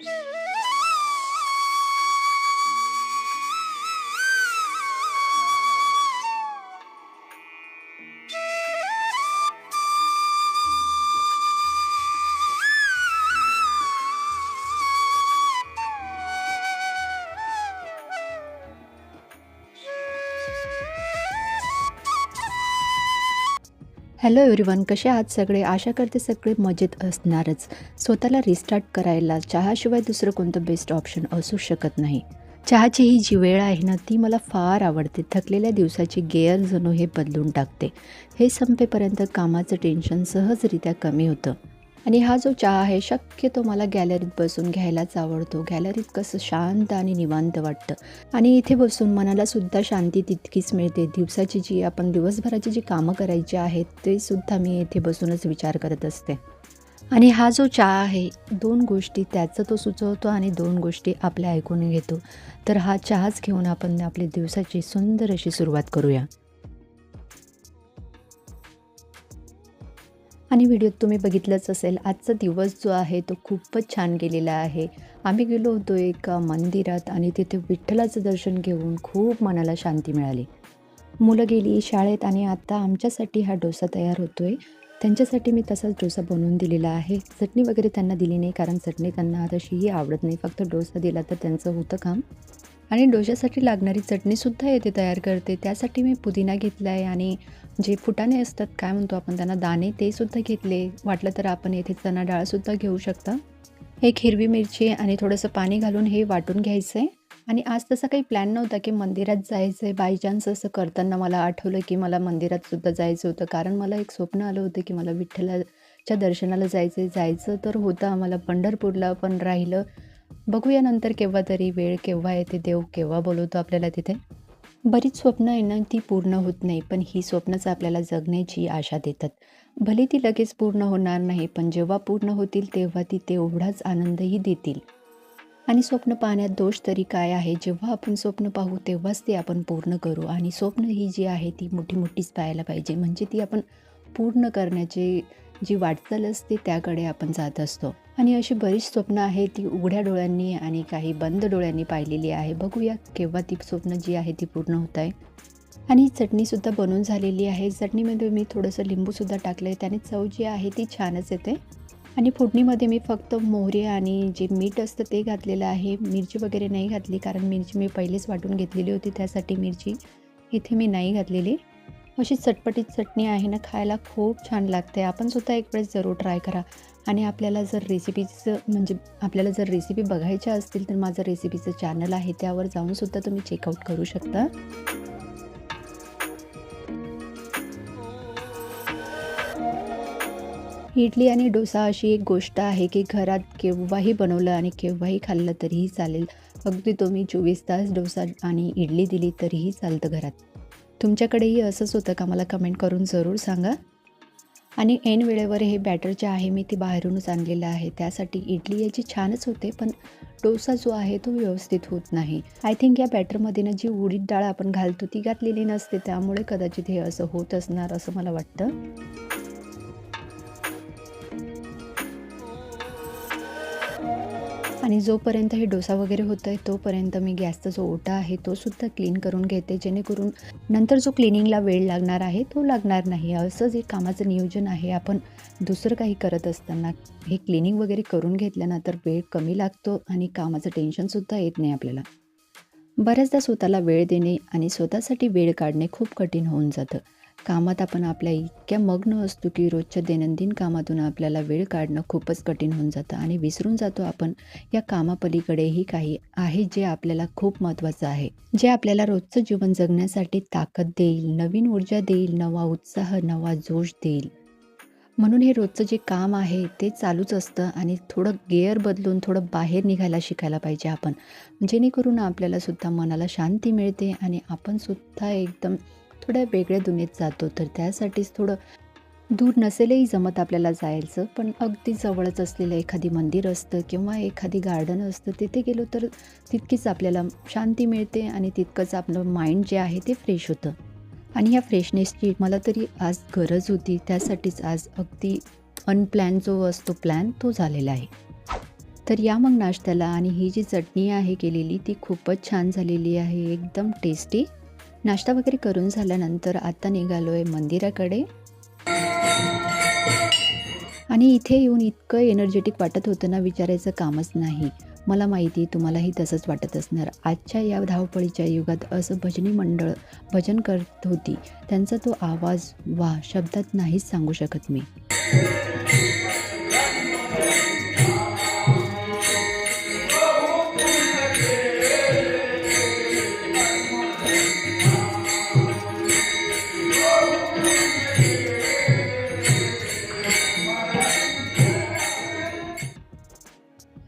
Yeah. Hello everyone कसे आहात सगळे? आशा करते सगळे मजेत असणारच. स्वतःला रिस्टार्ट करायला चहाशिवाय दुसरं कोणतं बेस्ट ऑप्शन असू शकत नाही. चहाची ही जी वेळ आहे ना ती मला फार आवडते. थकलेल्या दिवसाची गेअर जणू हे बदलून टाकते. हे संपेपर्यंत कामाचं टेन्शन सहजरित्या कमी होतं. आणि हा जो चहा आहे शक्यतो मला गॅलरीत बसून घ्यायलाच आवडतो. गॅलरीत कसं शांत आणि निवांत वाटतं. आणि इथे बसून मनालासुद्धा शांती तितकीच मिळते. दिवसाची जी आपण दिवसभराची जी कामं करायची आहेत ते सुद्धा मी इथे बसूनच विचार करत असते. आणि हा जो चहा आहे दोन गोष्टी त्याचं तो सुचवतो आणि दोन गोष्टी आपल्या ऐकून घेतो. तर हा चहाच घेऊन आपण आपली दिवसाची सुंदर अशी सुरुवात करूया. आणि व्हिडिओत तुम्ही बघितलंच असेल आजचा दिवस जो आहे तो खूपच छान गेलेला आहे. आम्ही गेलो होतो एका मंदिरात आणि तिथे विठ्ठलाचं दर्शन घेऊन खूप मनाला शांती मिळाली. मुलं गेली शाळेत आणि आता आमच्यासाठी हा डोसा तयार होतो आहे त्यांच्यासाठी मी तसाच डोसा बनवून दिलेला आहे. चटणी वगैरे त्यांना दिली नाही कारण चटणी त्यांना तशीही आवडत नाही. फक्त डोसा दिला तर त्यांचं होतं काम. आणि डोशासाठी लागणारी चटणीसुद्धा येथे तयार करते. त्यासाठी मी पुदिना घेतला आहे आणि जे फुटाणे असतात काय म्हणतो आपण त्यांना दाणे ते सुद्धा घेतले. वाटलं तर आपण येथे चणा डाळसुद्धा घेऊ शकता. एक हिरवी मिरची आणि थोडंसं पाणी घालून हे वाटून घ्यायचं आहे आणि आज तसा काही प्लॅन नव्हता की मंदिरात जायचं आहे बाय चान्स असं करताना मला आठवलं की मला मंदिरातसुद्धा जायचं होतं. कारण मला एक स्वप्न आलं होतं की मला विठ्ठलाच्या दर्शनाला जायचं आहे जायचं तर होतं आम्हाला पंढरपूरला पण राहिलं बघूया नंतर केव्हा तरी वेळ केव्हा येते देव केव्हा बोलवतो आपल्याला तिथे. बरीच स्वप्न आहे ना ती पूर्ण होत नाही पण ही स्वप्नच आपल्याला जगण्याची आशा देतात. भले ती लगेच पूर्ण होणार नाही पण जेव्हा पूर्ण होतील तेव्हा ती तेवढाच आनंदही देतील. आणि स्वप्न पाहण्यात दोष तरी काय आहे? जेव्हा आपण स्वप्न पाहू तेव्हाच ते आपण पूर्ण करू. आणि स्वप्न ही जी आहे ती मोठी मोठीच पाहायला पाहिजे. म्हणजे ती आपण पूर्ण करण्याची जी वाटचाल असते त्याकडे आपण जात असतो. आणि अशी बरीच स्वप्न आहे ती उघड्या डोळ्यांनी आणि काही बंद डोळ्यांनी पाहिलेली आहे. बघूया केव्हा ती स्वप्न जी आहे ती पूर्ण होत आहे. आणि चटणीसुद्धा बनवून झालेली आहे. चटणीमध्ये मी थोडंसं लिंबूसुद्धा टाकलं आहे त्याने चव जी आहे ती छानच येते. आणि फोडणीमध्ये मी फक्त मोहरी आणि जे मीठ असतं ते घातलेलं आहे. मिरची वगैरे नाही घातली कारण मिरची मी पहिलेच वाटून घेतलेली होती. त्यासाठी मिरची इथे मी नाही घातलेली. हो, अशी चटपटीत चटणी आहे ना खायला खूप छान लागते. आपण सुद्धा एक वेळेस जरूर ट्राय करा. आणि आपल्याला जर रेसिपीचं म्हणजे आपल्याला जर रेसिपी बघायच्या असतील तर माझं रेसिपीचं चॅनल आहे त्यावर जाऊनसुद्धा तुम्ही चेकआउट करू शकता. इडली आणि डोसा अशी एक गोष्ट आहे की घरात केव्हाही बनवलं आणि केव्हाही खाल्लं तरीही चालेल. अगदी तुम्ही चोवीस तास डोसा आणि इडली दिली तरीही चालतं घरात. तुमच्याकडेही असंच होतं का? मला कमेंट करून जरूर सांगा. आणि ऐन वेळेवर हे बॅटर जे आहे मी ती बाहेरूनच आणलेलं आहे. त्यासाठी इडली याची छानच होते पण डोसा जो आहे तो व्यवस्थित होत नाही. आय थिंक या बॅटरमध्ये ना जी उडीद डाळ आपण घालतो ती घातलेली नसते. त्यामुळे कदाचित हे असं होत असणार असं मला वाटतं. आणि जोपर्यंत हे डोसा वगैरे होत आहे तोपर्यंत मी गॅसचा जो ओटा आहे तो सुद्धा क्लीन करून घेते जेणेकरून नंतर जो क्लिनिंगला वेळ लागणार आहे तो लागणार नाही. असं जे कामाचं नियोजन आहे आपण दुसरं काही करत असताना हे क्लिनिंग वगैरे करून घेतल्यानंतर वेळ कमी लागतो आणि कामाचं टेन्शनसुद्धा येत नाही आपल्याला. बऱ्याचदा स्वतःला वेळ देणे आणि स्वतःसाठी वेळ काढणे खूप कठीण होऊन जातं. कामात आपण आपल्या इतक्या मग्न असतो की रोजच्या दैनंदिन कामातून आपल्याला वेळ काढणं खूपच कठीण होऊन जातं आणि विसरून जातो आपण या कामापलीकडेही काही आहे जे आपल्याला खूप महत्त्वाचं आहे. जे आपल्याला रोजचं जीवन जगण्यासाठी ताकद देईल नवीन ऊर्जा देईल नवा उत्साह नवा जोश देईल. म्हणून हे रोजचं जे काम आहे ते चालूच असतं आणि थोडं गेअर बदलून थोडं बाहेर निघायला शिकायला पाहिजे आपण. जेणेकरून आपल्यालासुद्धा मनाला शांती मिळते आणि आपणसुद्धा एकदम थोड्या वेगळ्या दुनियेत जातो तर त्यासाठीच थोडं दूर नसेलही जमत आपल्याला जायचं. पण अगदी जवळच असलेलं एखादी मंदिर असतं किंवा एखादी गार्डन असतं तिथे गेलो तर तितकीच आपल्याला शांती मिळते आणि तितकंच आपलं माइंड जे आहे ते फ्रेश होतं. आणि ह्या फ्रेशनेसची मला तरी आज गरज होती. त्यासाठीच आज अगदी अनप्लॅन जो असतो प्लॅन तो झालेला आहे. तर या मग नाश्त्याला आणि ही जी चटणी आहे केलेली ती खूपच छान झालेली आहे. एकदम टेस्टी नाश्ता वगैरे करून झाल्यानंतर आत्ता निघालो आहे मंदिराकडे. आणि इथे येऊन इतकं एनर्जेटिक वाटत होतं ना विचारायचं कामच नाही. मला माहिती तुम्हालाही तसंच वाटत असणार. आजच्या या धावपळीच्या युगात असं भजनी मंडळ भजन करत होती. त्यांचा तो आवाज वा शब्दात नाहीच सांगू शकत मी.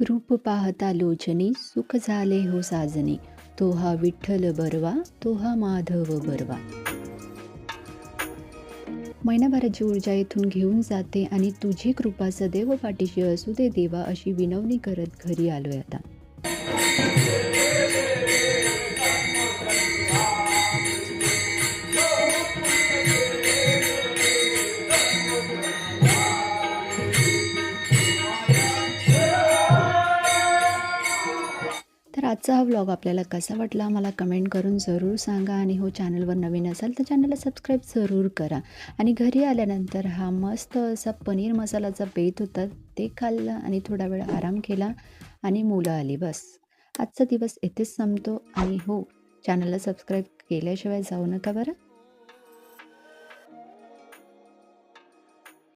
रूप पाहता लोचनी सुख झाले हो साजने. तो हा विठ्ठल बरवा तो हा माधव बरवा. महिनाभराची ऊर्जा इथून घेऊन जाते आणि तुझी कृपा सदैव पाठीशी असू दे देवा अशी विनवणी करत घरी आलोय आता. आजचा हा व्लॉग आपल्याला कसा वाटला मला कमेंट करून जरूर सांगा आणि हो चॅनलवर नवीन असाल तर चॅनलला सबस्क्राईब जरूर करा. आणि घरी आल्यानंतर हा मस्त असा पनीर मसालाचा बेत होता ते खाल्लं आणि थोडा वेळ आराम केला आणि मुलं आली बस. आजचा दिवस येथेच संपतो आणि हो चॅनलला सबस्क्राईब केल्याशिवाय जाऊ नका बरं.